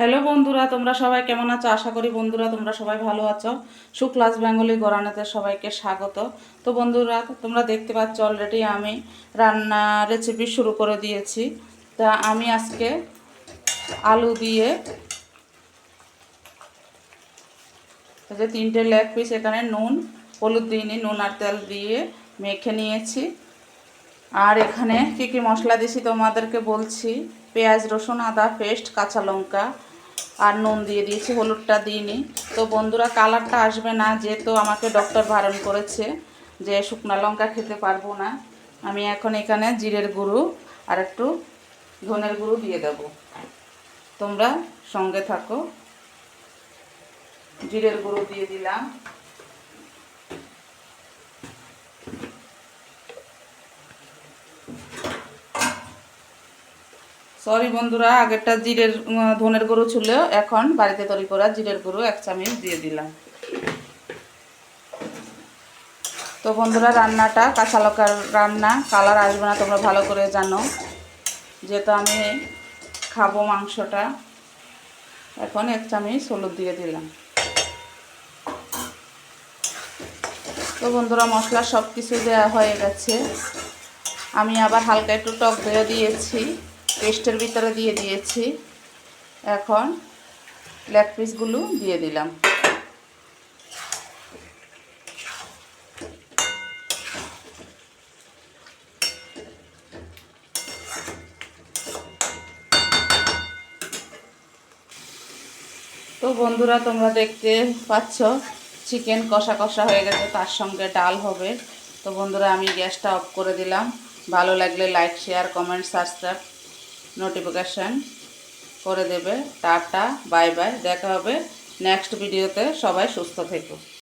Hello বন্ধুরা, তোমরা সবাই কেমন আছো? আশা করি বন্ধুরা তোমরা সবাই ভালো আছো। সুক্লাস বেঙ্গলি গরানাতে সবাইকে স্বাগত। তো বন্ধুরা, তোমরা দেখতে পাচ্ছ অলরেডি আমি রান্না রেসিপি শুরু করে দিয়েছি। তা আমি আজকে আলু দিয়ে যে তিনটে লেগ পিস এখানে নুন, হলুদ দিইনি নুন আর তেল দিয়ে মেখে নিয়েছি। আর এখানে কী কী মশলা দিয়েছি তোমাদেরকে বলছি? পেঁয়াজ, রসুন, আদা, পেস্ট, কাঁচা লঙ্কা। আর নুন দিয়ে দিয়েছি, হলুদটা দিইনি। তো বন্ধুরা, কালারটা আসবে না, যেহেতু আমাকে ডক্টর বারণ করেছে যে শুকনো লঙ্কা খেতে পারব না। আমি এখন এখানে জিরের গুঁড়ো আর একটু ধনের গুঁড়ো দিয়ে দেব। তোমরা সঙ্গে থাকো। জিরের গুঁড়ো দিয়ে দিলাম। সরি বন্ধুরা, আগেরটা জিরের ধনের গরু ছিল, এখন বাড়িতে তৈরি করা জিরের গুঁড়ো এক চামচ দিয়ে দিলাম। তো বন্ধুরা, রান্নাটা কাঁচা লঙ্কার রান্না, কালার আসবে না, তোমরা ভালো করে জানো। যেহেতু আমি খাব মাংসটা, এখন এক চামচ হলুদ দিয়ে দিলাম। তো বন্ধুরা, মশলা সব কিছু দেওয়া হয়ে গেছে। আমি আবার হালকা একটু টক দইও দিয়েছি। পেস্টের ভিতরে দিয়ে দিয়েছি। এখন লেগ পিসগুলো দিয়ে দিলাম। তো বন্ধুরা, তোমরা দেখতে পাচ্ছ, চিকেন কষা কষা হয়ে গেছে, তার সঙ্গে ডাল হবে। তো বন্ধুরা, আমি গ্যাসটা অফ করে দিলাম। ভালো লাগলে like, share, comment, subscribe. Notification করে দেবে। টাটা বাই বাই দেখা হবে নেক্সট ভিডিওতে সবাই সুস্থ থেকো।